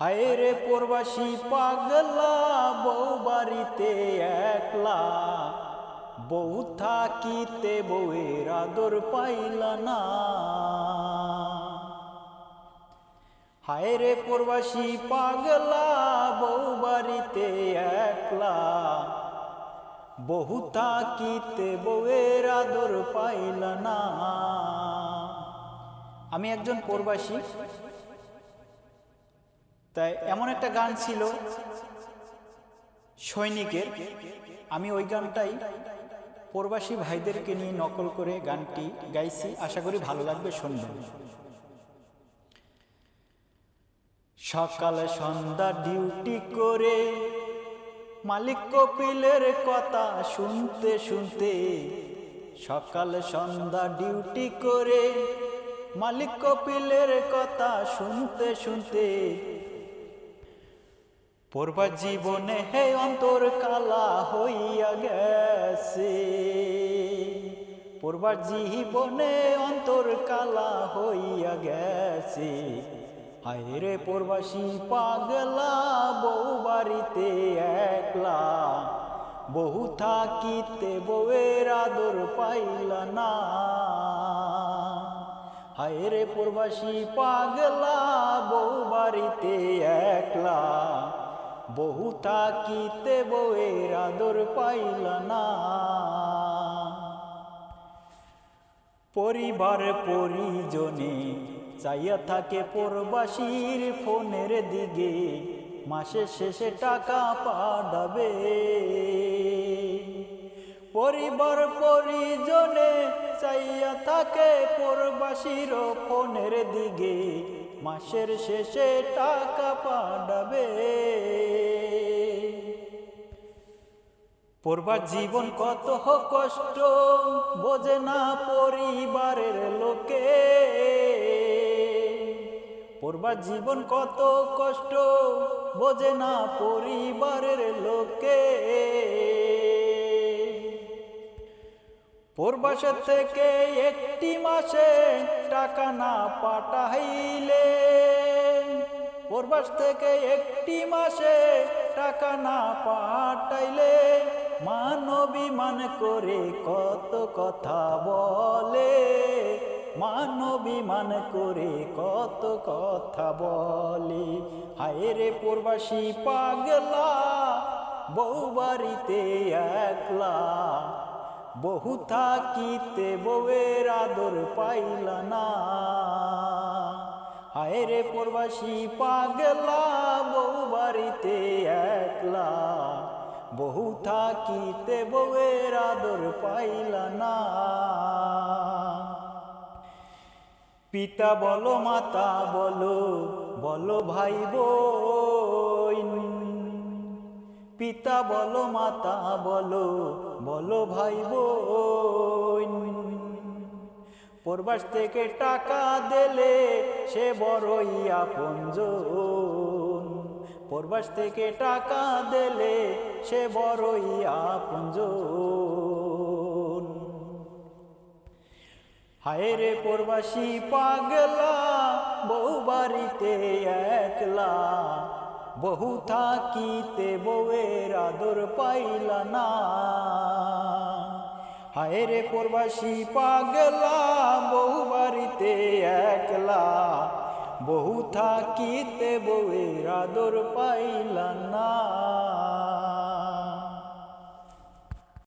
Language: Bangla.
হায় রে প্রবাসী পাগলা, বউ বাড়িতে একলা। বউ থাকিতে বউয়ের আদর পাইল না। হায় রে প্রবাসী পাগলা, বউ বাড়িতে একলা। বহু থাকিতে বউয়ের আদর পাইল না। আমি একজন প্রবাসী। তাই এমন একটা গান ছিল, সৈনিকের, আমি ওই গানটাই প্রবাসী ভাইদেরকে নিয়ে নকল করে গানটি গাইছি, আশা করি ভালো লাগবে শুনবেন সকালে সন্ধ্যা ডিউটি করে মালিক কপিলের কথা শুনতে শুনতে সকাল সন্ধ্যা ডিউটি করে মালিক কপিলের কথা শুনতে শুনতে পূর্বা জীবনে হে অন্তর কালা হইয়া গেছে। পূর্বা জীবনে অন্তর কালা হইয়া গেছে। হায় রে প্রবাসী পাগলা বউ বাড়িতে একলা। বহু থাকিতে বউয়ের আদর পাইল না। হায় রে প্রবাসী পাগলা বউ বাড়িতে একলা। বহু থাকিতে বউয়ের আদর পাইল না। পরিবার পরিজনে চাইয়া থাকে প্রবাসীর ফোনের দিকে মাসের শেষে টাকা পাঠাবে। পরিবার পরিজনে চাইয়া থাকে প্রবাসীর ফোনের দিকে মাসের শেষে টাকা পাঠাবে। পড়বার জীবন কত কষ্ট বোঝে না পরিবারের লোকে। পড়বার জীবন কত কষ্ট বোঝে না পরিবারের লোকে। পূর্বাসের থেকে একটি মাসে টাকা না পাঠাইলে। পূর্বাস থেকে একটি মাসে টাকা না পাঠাইলে। মানবিমান করে কত কথা বলে। মানবিমান করে কত কথা বলে। হায় রে প্রবাসী পাগলা, বউ বাড়িতে একলা। বহু থাকিতে বউয়ের আদর পাইল না। হায় রে প্রবাসী পাগলা, বউ বাড়িতে একলা। বহু থাকিতে বউয়ের আদর পাইল না। পিতা বলো, মাতা বলো বলো ভাই বোন পিতা বলো, মাতা বলো বলো ভাই বোন। প্রবাস থেকে টাকা দিলে সে বড়ই আপনজন প্রবাস থেকে টাকা দিলে সে বড়ই আপনজন হায় রে প্রবাসী পাগলা, বউ বাড়িতে একলা বহু থাকিতে বউয়ের আদর পাইল না। হায় রে প্রবাসী পাগলা বহু বাড়িতে একলা। বহু থাকিতে বউয়ের আদর পাইল না।